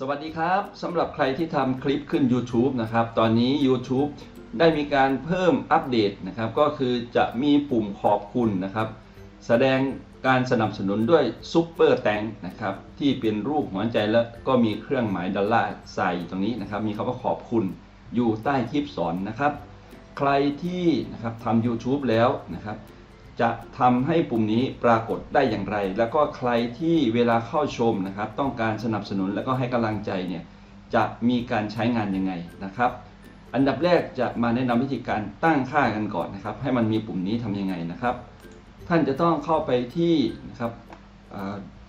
สวัสดีครับสำหรับใครที่ทำคลิปขึ้น YouTube นะครับ ตอนนี้ YouTube ได้มีการเพิ่มอัปเดตนะครับ ก็คือจะมีปุ่มขอบคุณนะครับ แสดงการสนับสนุนด้วยซุปเปอร์แตงนะครับ ที่เป็นรูปหัวใจแล้วก็มีเครื่องหมายดอลลาร์ใส่ตรงนี้นะครับ มีคำว่าขอบคุณอยู่ใต้คลิปสอนนะครับ ใครที่นะครับทำ YouTube แล้วนะครับ จะทำให้ปุ่มนี้ปรากฏได้อย่างไร แล้วก็ใครที่เวลาเข้าชมนะครับ ต้องการสนับสนุนแล้วก็ให้กำลังใจเนี่ยจะมีการใช้งานยังไงนะครับ อันดับแรกจะมาแนะนำวิธีการตั้งค่ากันก่อนนะครับ ให้มันมีปุ่มนี้ทำยังไงนะครับ ท่านจะต้องเข้าไปที่นะครับ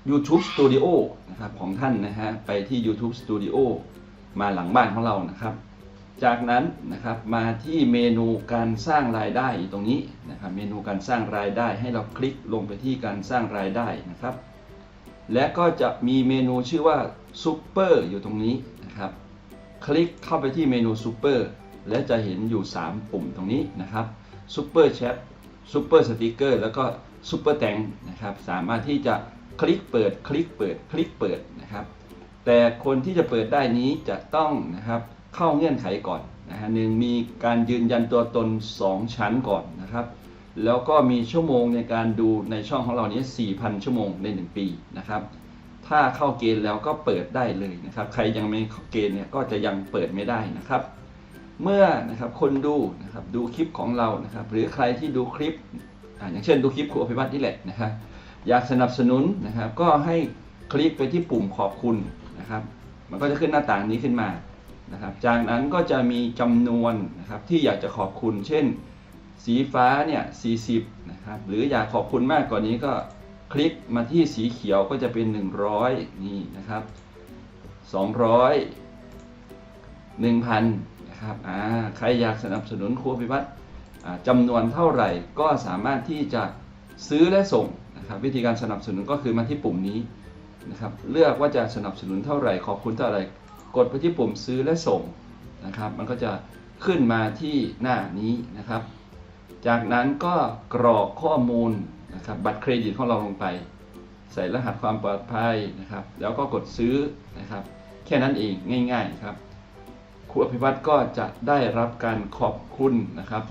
YouTube Studio นะครับของท่านนะฮะไปที่ YouTube Studio มาหลังบ้านของเรานะครับ จากนั้นนะครับมาที่เมนูการสร้างรายได้อยู่ตรงนี้นะครับเมนูการสร้างรายได้ให้เราคลิกลงไปที่การสร้างรายได้นะครับ และก็จะมีเมนูชื่อว่าซูเปอร์อยู่ตรงนี้นะครับ คลิกเข้าไปที่เมนูซูเปอร์และจะเห็นอยู่ 3 ปุ่มตรงนี้นะครับซูเปอร์แชทซูเปอร์สติกเกอร์แล้วก็ซูเปอร์แตงนะครับสามารถที่จะคลิกเปิดคลิกเปิดคลิกเปิดนะครับ แต่คนที่จะเปิดได้นี้จะต้องนะครับ เข้าเงื่อนไขก่อนนะฮะหนึ่งมีการยืนยันตัวตน 2 ชั้นก่อนนะครับ แล้วก็มีชั่วโมงในการดูในช่องของเรานี้ 4,000 ชั่วโมงใน 1 ปีนะครับ ถ้าเข้าเกณฑ์แล้วก็เปิดได้เลยนะครับ ใครยังไม่เข้าเกณฑ์เนี่ยก็จะยังเปิดไม่ได้นะครับ เมื่อนะครับคนดูนะครับดูคลิปของเรานะครับ หรือใครที่ดูคลิปอ่าอย่างเช่นดูคลิปครูอภิวัตนี่แหละนะครับอยากสนับสนุนนะครับ ก็ให้คลิกไปที่ปุ่มขอบคุณนะครับ มันก็จะขึ้นหน้าต่างนี้ขึ้นมา นะครับ จากนั้นก็จะมีจำนวนนะครับที่อยากจะขอบคุณ เช่น สีฟ้าเนี่ย 40 นะครับ หรืออยากขอบคุณมากกว่านี้ก็คลิกมาที่สีเขียวก็จะเป็น 100 นี่นะครับ 200 1,000 นะครับ อ่า ใครอยากสนับสนุนครูพิพัฒน์จำนวนเท่าไหร่ก็สามารถที่จะซื้อและส่งนะครับ วิธีการสนับสนุนก็คือมาที่ปุ่มนี้นะครับ เลือกว่าจะสนับสนุนเท่าไหร่ ขอบคุณเท่าไหร่ กดไปที่ปุ่มซื้อและส่งนะครับ มันก็จะขึ้นมาที่หน้านี้นะครับ จากนั้นก็กรอกข้อมูลนะครับบัตรเครดิตของเราลงไป ใส่รหัสความปลอดภัยนะครับ แล้วก็กดซื้อนะครับ แค่นั้นเองง่ายๆครับครูอภิวัตรก็จะได้รับการขอบคุณนะครับ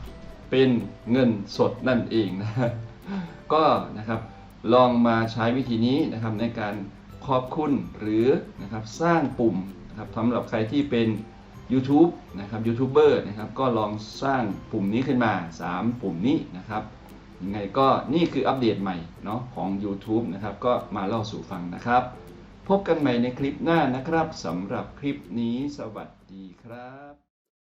เป็นเงินสดนั่นเองนะก็นะครับลองมาใช้วิธีนี้นะครับในการขอบคุณหรือนะครับสร้างปุ่ม นะครับสำหรับใครที่เป็น YouTube นะครับยูทูบเบอร์นะครับก็ลองสร้างปุ่มนี้ขึ้นมา 3 ปุ่มนี้นะครับยังไงก็นี่คืออัปเดตใหม่เนาะของ YouTube นะครับก็มาเล่าสู่ฟังนะครับ พบกันใหม่ในคลิปหน้านะครับสำหรับคลิปนี้สวัสดีครับ